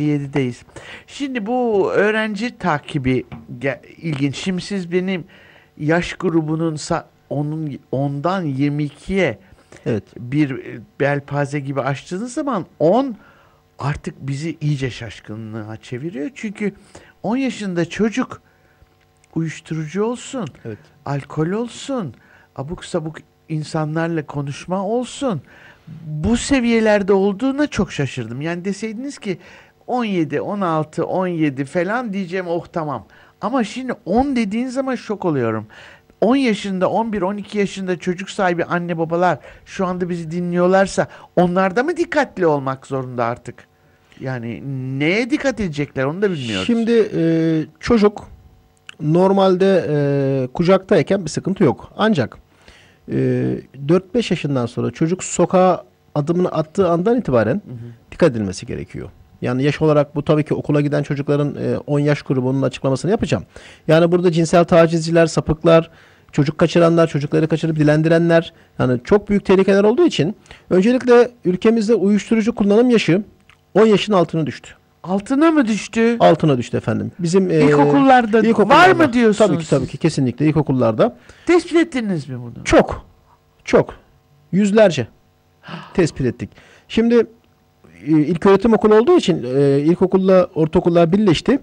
57'deyiz. Şimdi bu öğrenci takibi ilginç. Şimdi siz benim yaş grubunun onun ondan 22'ye Evet. bir e, belpaze gibi açtığınız zaman 10 artık bizi iyice şaşkınlığa çeviriyor. Çünkü 10 yaşında çocuk uyuşturucu olsun, Evet. alkol olsun, abuk sabuk insanlarla konuşma olsun. Bu seviyelerde olduğuna çok şaşırdım. Yani deseydiniz ki 17, 16, 17 falan diyeceğim oh tamam. Ama şimdi 10 dediğin zaman şok oluyorum. 10 yaşında, 11, 12 yaşında çocuk sahibi anne babalar şu anda bizi dinliyorlarsa onlarda mı dikkatli olmak zorunda artık? Yani neye dikkat edecekler onu da bilmiyoruz. Şimdi e, çocuk normalde e, kucaktayken bir sıkıntı yok. Ancak e, 4-5 yaşından sonra çocuk sokağa adımını attığı andan itibaren dikkat edilmesi gerekiyor. Yani yaş olarak bu tabii ki okula giden çocukların e, 10 yaş grubunun açıklamasını yapacağım. Yani burada cinsel tacizciler, sapıklar, çocuk kaçıranlar, çocukları kaçırıp dilendirenler yani çok büyük tehlikeler olduğu için öncelikle ülkemizde uyuşturucu kullanım yaşı 10 yaşın altına düştü. Altına mı düştü? Altına düştü efendim. Bizim e, İlkokullarda, var ilkokullarda. mı diyorsunuz? Tabii ki tabii ki kesinlikle ilkokullarda. Tespit ettiniz mi bunu? Çok. Çok. Yüzlerce tespit ettik. Şimdi e, ilk öğretim okulu olduğu için e, ilkokulla ortaokullar birleşti.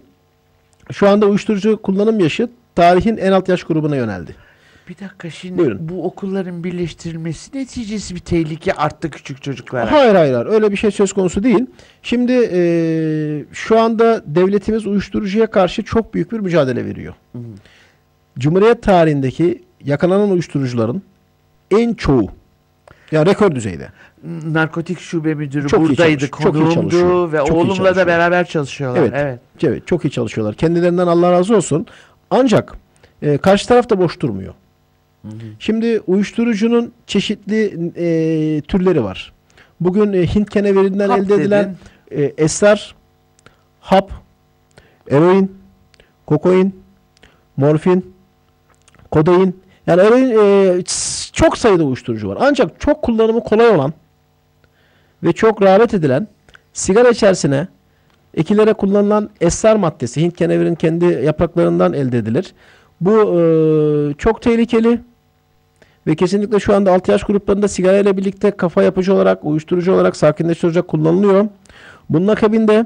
Şu anda uyuşturucu kullanım yaşı tarihin en alt yaş grubuna yöneldi. Bir dakika şimdi Buyurun. bu okulların birleştirilmesi neticesi bir tehlike arttı küçük çocuklara. Hayır hayır hayır öyle bir şey söz konusu değil. Şimdi e, şu anda devletimiz uyuşturucuya karşı çok büyük bir mücadele veriyor. Hı hı. Cumhuriyet tarihindeki yakalanan uyuşturucuların en çoğu yani rekor düzeyde. Narkotik şube müdürü Çok iyi buradaydı, çalış- çok iyi konuğumdu çalışıyor. ve Çok oğlumla da beraber çalışıyorlar. Evet. Evet. Evet çok iyi çalışıyorlar. Kendilerinden Allah razı olsun. Ancak e, karşı taraf da boş durmuyor. Şimdi uyuşturucunun çeşitli e, türleri var. Bugün e, Hint keneverinden Hap elde edilen dedin. e, esrar, hap, eroin, kokain, morfin, kodein. Yani eroin e, çok sayıda uyuşturucu var. Ancak çok kullanımı kolay olan ve çok rağbet edilen sigara içerisine ekilere kullanılan esrar maddesi Hint kenevirin kendi yapraklarından elde edilir. Bu e, çok tehlikeli ve kesinlikle şu anda 6 yaş gruplarında sigara ile birlikte kafa yapıcı olarak, uyuşturucu olarak, sakinleştirici kullanılıyor. Bunun akabinde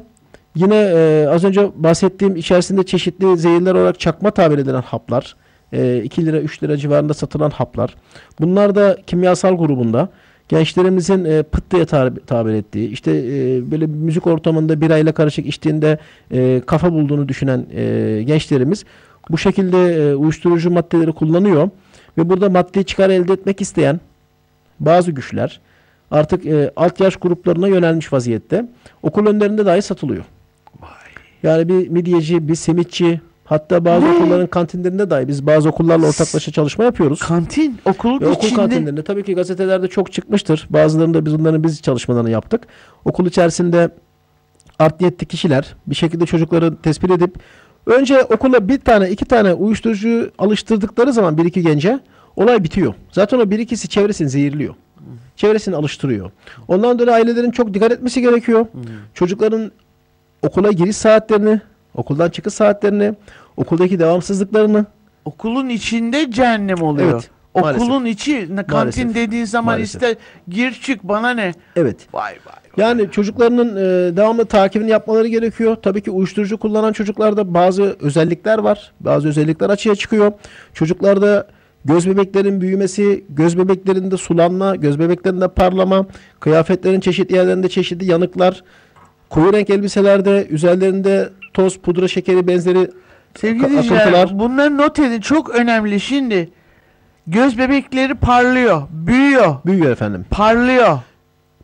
yine e, az önce bahsettiğim içerisinde çeşitli zehirler olarak çakma tabir edilen haplar, 2 lira 3 lira civarında satılan haplar. Bunlar da kimyasal grubunda. Gençlerimizin e, pıt diye tabir, tabir ettiği, işte e, böyle müzik ortamında birayla karışık içtiğinde e, kafa bulduğunu düşünen e, gençlerimiz bu şekilde e, uyuşturucu maddeleri kullanıyor. Ve burada maddi çıkar elde etmek isteyen bazı güçler artık e, alt yaş gruplarına yönelmiş vaziyette. Okul önlerinde dahi satılıyor. Yani bir midyeci, bir simitçi, hatta bazı Ne? okulların kantinlerinde dahi biz bazı okullarla ortaklaşa çalışma yapıyoruz. Kantin, okulun Ve okul içinde. kantinlerinde tabii ki gazetelerde çok çıkmıştır. Bazılarında biz bunların biz çalışmalarını yaptık. Okul içerisinde art niyetli kişiler bir şekilde çocukları tespit edip önce okula bir tane iki tane uyuşturucu alıştırdıkları zaman bir iki gence olay bitiyor. Zaten o bir ikisi çevresini zehirliyor. Çevresini alıştırıyor. Ondan dolayı ailelerin çok dikkat etmesi gerekiyor. Çocukların okula giriş saatlerini, okuldan çıkış saatlerini, okuldaki devamsızlıklarını Okulun içinde cehennem oluyor. Evet, Okulun içi kantin Maalesef. dediğin zaman Maalesef. iste gir çık bana ne? evet Vay vay. vay. Yani çocuklarının e, devamlı takibini yapmaları gerekiyor. Tabii ki uyuşturucu kullanan çocuklarda bazı özellikler var. Bazı özellikler açığa çıkıyor. Çocuklarda göz bebeklerin büyümesi, göz bebeklerinde sulanma, göz bebeklerinde parlama, kıyafetlerin çeşitli yerlerinde çeşitli yanıklar, koyu renk elbiselerde üzerlerinde toz, pudra şekeri benzeri Sevgili dinleyiciler bunları not edin çok önemli şimdi. Göz bebekleri parlıyor, büyüyor, büyüyor efendim. parlıyor.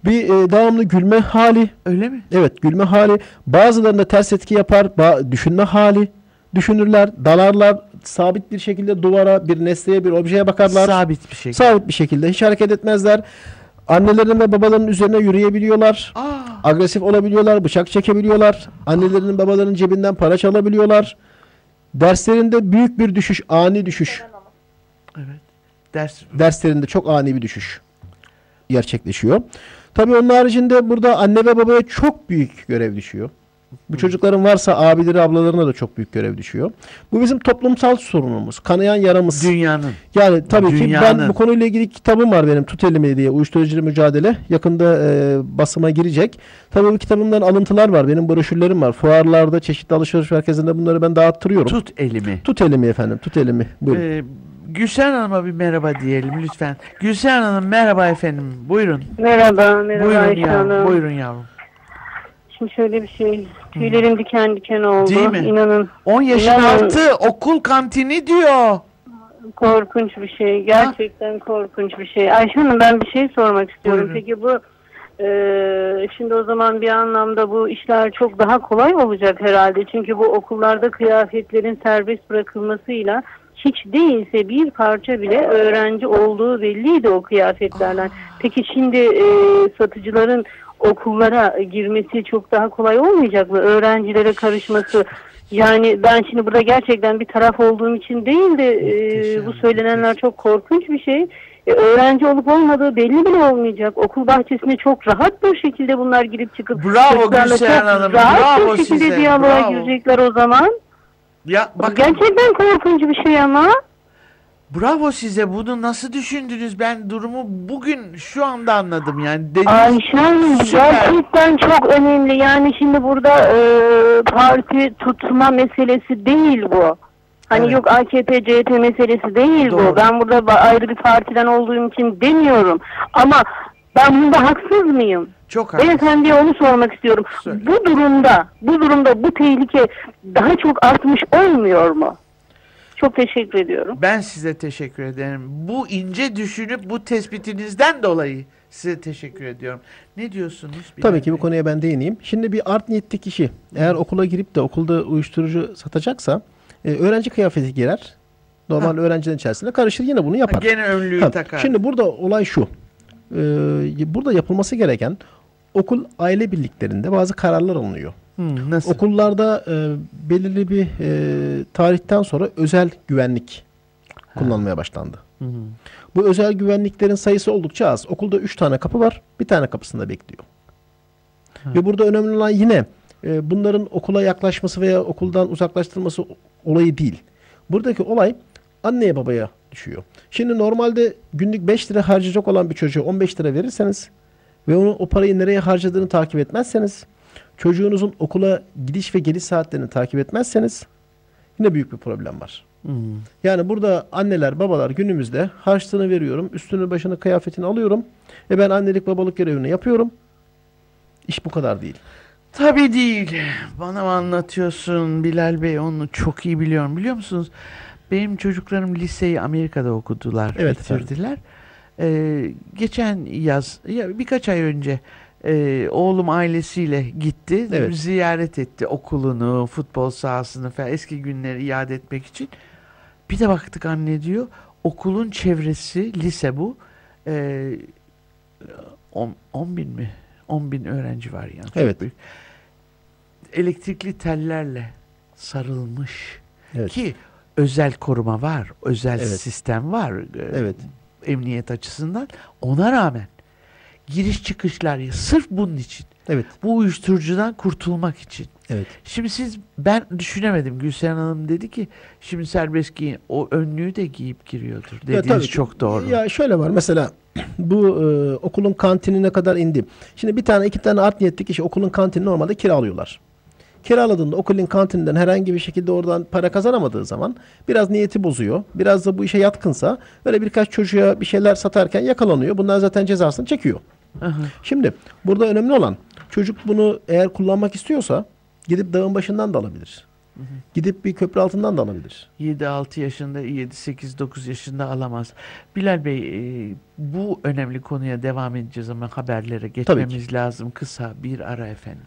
Bir e, devamlı gülme hali, Öyle mi? Evet gülme hali. Bazılarında ters etki yapar. Ba- düşünme hali. Düşünürler, dalarlar. Sabit bir şekilde duvara, bir nesneye, bir objeye bakarlar. Sabit bir şekilde. Sabit bir şekilde. Hiç hareket etmezler. Annelerin ve babaların üzerine yürüyebiliyorlar. Aa, Agresif olabiliyorlar. Bıçak çekebiliyorlar. Annelerinin babaların cebinden para çalabiliyorlar. Derslerinde büyük bir düşüş, ani düşüş. evet. Ders Derslerinde çok ani bir düşüş gerçekleşiyor. Tabii onun haricinde burada anne ve babaya çok büyük görev düşüyor. Bu çocukların varsa abileri ablalarına da çok büyük görev düşüyor. Bu bizim toplumsal sorunumuz. Kanayan yaramız. Dünyanın. Yani tabii ki Dünyanın. ben bu konuyla ilgili kitabım var benim Tut Elimi diye uyuşturucuyla mücadele. Yakında e, basıma girecek. Tabii bu kitabımdan alıntılar var. Benim broşürlerim var. Fuarlarda, çeşitli alışveriş merkezinde bunları ben dağıttırıyorum. Tut, Tut elimi. elimi efendim. Tut elimi. Buyurun. Ee, Gülsen Hanım'a bir merhaba diyelim lütfen. Gülsen Hanım merhaba efendim. Buyurun. Merhaba, merhaba Buyurun Ayşe yavrum. Hanım. Buyurun yavrum. Şimdi şöyle bir şey, tüylerim diken diken oldu. Değil mi? İnanın 10 yaşın İnanın. altı okul kantini diyor. korkunç bir şey, gerçekten korkunç bir şey. Ayşe Hanım ben bir şey sormak istiyorum. Buyurun. Peki bu, e, şimdi o zaman bir anlamda bu işler çok daha kolay olacak herhalde. Çünkü bu okullarda kıyafetlerin serbest bırakılmasıyla hiç değilse bir parça bile öğrenci olduğu belliydi o kıyafetlerden. Peki şimdi e, satıcıların okullara girmesi çok daha kolay olmayacak mı? Öğrencilere karışması. Yani ben şimdi burada gerçekten bir taraf olduğum için değil de e, bu söylenenler çok korkunç bir şey. E, öğrenci olup olmadığı belli bile olmayacak. Okul bahçesine çok rahat bir şekilde bunlar girip çıkıp Bravo çok Hanım, rahat bravo bir şekilde size, diyaloğa bravo. girecekler o zaman. Ya bakın Gerçekten korkunç bir şey ama. bravo size bunu nasıl düşündünüz? Ben durumu bugün şu anda anladım yani. Dediniz, Ayşe Hanım Süper. gerçekten çok önemli. Yani şimdi burada e, parti tutma meselesi değil bu. Hani Evet. yok AKP, CHP meselesi değil Doğru. bu. Ben burada ayrı bir partiden olduğum için demiyorum. Ama ben bunda haksız mıyım? çok haklısın. Beyefendiye onu sormak istiyorum. Söyle. Bu durumda, bu durumda bu tehlike daha çok artmış olmuyor mu? Çok teşekkür ediyorum. Ben size teşekkür ederim. Bu ince düşünüp bu tespitinizden dolayı size teşekkür ediyorum. Ne diyorsunuz? Bilal Tabii ki bu konuya ben değineyim. Şimdi bir art niyetli kişi eğer okula girip de okulda uyuşturucu satacaksa e, öğrenci kıyafeti giyer. Normal öğrencilerin içerisinde karışır yine bunu Ha, yapar. Gene önlüğü Ha, takar. Şimdi burada olay şu. Ee, burada yapılması gereken okul aile birliklerinde bazı kararlar alınıyor. Hı, nasıl? Okullarda e, belirli bir e, tarihten sonra özel güvenlik kullanılmaya başlandı. Hı. Bu özel güvenliklerin sayısı oldukça az. Okulda 3 tane kapı var. Bir tane kapısında bekliyor. Ve burada önemli olan yine e, bunların okula yaklaşması veya okuldan uzaklaştırılması olayı değil. Buradaki olay anneye babaya düşüyor. Şimdi normalde günlük 5 lira harcayacak olan bir çocuğa 15 lira verirseniz ve onu o parayı nereye harcadığını takip etmezseniz çocuğunuzun okula gidiş ve geliş saatlerini takip etmezseniz yine büyük bir problem var. Hı. Yani burada anneler babalar günümüzde harçlığını veriyorum. Üstünü başını kıyafetini alıyorum. Ve ben annelik babalık görevini yapıyorum. İş bu kadar değil. Tabii değil. Bana mı anlatıyorsun Bilal Bey? Onu çok iyi biliyorum. Biliyor musunuz? Benim çocuklarım liseyi Amerika'da okudular, Evet bitirdiler. Ee, geçen yaz, ya birkaç ay önce e, oğlum ailesiyle gitti, Evet. ziyaret etti okulunu, futbol sahasını falan eski günleri iade etmek için. Bir de baktık anne diyor, okulun çevresi, lise bu, e, 10 bin mi? 10 bin öğrenci var yani. Çok Evet. büyük. Elektrikli tellerle sarılmış. Evet. Ki özel koruma var, özel Evet. sistem var. e, Evet. Emniyet açısından. Ona rağmen giriş çıkışlar ya sırf bunun için. Evet. Bu uyuşturucudan kurtulmak için. Evet. Şimdi siz ben düşünemedim. Gülsen Hanım dedi ki şimdi serbest giyin. O önlüğü de giyip giriyordur. Ya Dediğiniz tabii ki. çok doğru. Ya şöyle var mesela bu e, okulun kantinine kadar indi. Şimdi bir tane iki tane art niyetli kişi okulun kantinini normalde kiralıyorlar. Kiraladığında okulun kantininden herhangi bir şekilde oradan para kazanamadığı zaman biraz niyeti bozuyor. Biraz da bu işe yatkınsa böyle birkaç çocuğa bir şeyler satarken yakalanıyor. Bunlar zaten cezasını çekiyor. Hı. Şimdi burada önemli olan çocuk bunu eğer kullanmak istiyorsa gidip dağın başından da alabilir. Gidip bir köprü altından da alabilir. 7-6 yaşında, 7-8-9 yaşında alamaz. Bilal Bey, e, bu önemli konuya devam edeceğiz ama haberlere geçmemiz lazım. Kısa bir ara efendim.